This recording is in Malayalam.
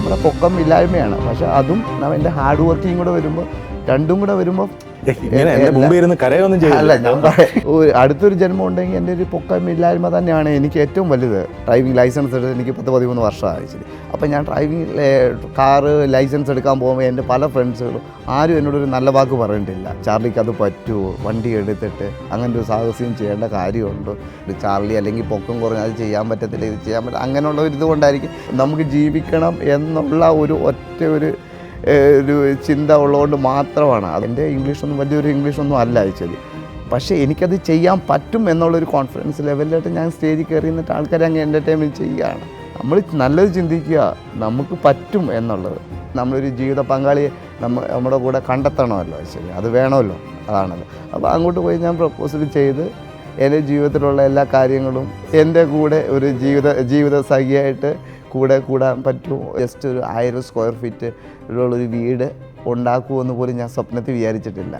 നമ്മുടെ പൊക്കം ഇല്ലായ്മയാണ്. പക്ഷെ അതും അവന്റെ ഹാർഡ് വർക്കിംഗ് കൂടെ വരുമ്പോൾ രണ്ടും കൂടെ വരുമ്പോൾ അല്ല ഞാൻ അടുത്തൊരു ജന്മം ഉണ്ടെങ്കിൽ എന്റെ ഒരു പൊക്കമില്ലായ്മ തന്നെയാണ് എനിക്ക് ഏറ്റവും വലുത്. ഡ്രൈവിംഗ് ലൈസൻസ് എടുത്ത് എനിക്ക് പത്ത് പതിമൂന്ന് വർഷമായി ശരി അപ്പം ഞാൻ ഡ്രൈവിംഗ് കാറ് ലൈസൻസ് എടുക്കാൻ പോകുമ്പോൾ എന്റെ പല ഫ്രണ്ട്സുകളും ആരും എന്നോടൊരു നല്ല വാക്ക് പറഞ്ഞിട്ടില്ല ചാർലിക്ക് അത് പറ്റുമോ വണ്ടി എടുത്തിട്ട് അങ്ങനെ ഒരു സാഹസ്യം ചെയ്യേണ്ട കാര്യമുണ്ട്. ചാർലി അല്ലെങ്കിൽ പൊക്കം കുറഞ്ഞ അത് ചെയ്യാൻ പറ്റത്തില്ല ഇത് ചെയ്യാൻ പറ്റില്ല അങ്ങനെയുള്ള ഒരു ഇതുകൊണ്ടായിരിക്കും നമുക്ക് ജീവിക്കണം എന്നുള്ള ഒരു ഒറ്റ ഒരു ഒരു ചിന്ത ഉള്ളതുകൊണ്ട് മാത്രമാണ്. അതിന്റെ ഇംഗ്ലീഷൊന്നും വലിയൊരു ഇംഗ്ലീഷൊന്നും അല്ല അയച്ചത് പക്ഷേ എനിക്കത് ചെയ്യാൻ പറ്റും എന്നുള്ളൊരു കോൺഫിഡൻസ് ലെവലിലായിട്ട് ഞാൻ സ്റ്റേജിൽ കയറി നിന്നിട്ട് ആൾക്കാരെ അങ്ങ് എന്റർടൈൻമെന്റ് ചെയ്യുകയാണ്. നമ്മൾ നല്ലത് ചിന്തിക്കുക നമുക്ക് പറ്റും എന്നുള്ളത്. നമ്മളൊരു ജീവിത പങ്കാളിയെ നമ്മ നമ്മുടെ കൂടെ കണ്ടെത്തണമല്ലോ ശരി അത് വേണമല്ലോ. അതാണല്ലോ. അപ്പോൾ അങ്ങോട്ട് പോയി ഞാൻ പ്രപ്പോസൽ ചെയ്ത് എന്റെ ജീവിതത്തിലുള്ള എല്ലാ കാര്യങ്ങളും എന്റെ കൂടെ ഒരു ജീവിത ജീവിത സഖിയായിട്ട് കൂടെ കൂടാൻ പറ്റുമോ ജസ്റ്റ് ഒരു ആയിരം സ്ക്വയർ ഫീറ്റ് ഉള്ളൊരു വീട് ഉണ്ടാക്കുമെന്ന് പോലും ഞാൻ സ്വപ്നത്തിൽ വിചാരിച്ചിട്ടില്ല.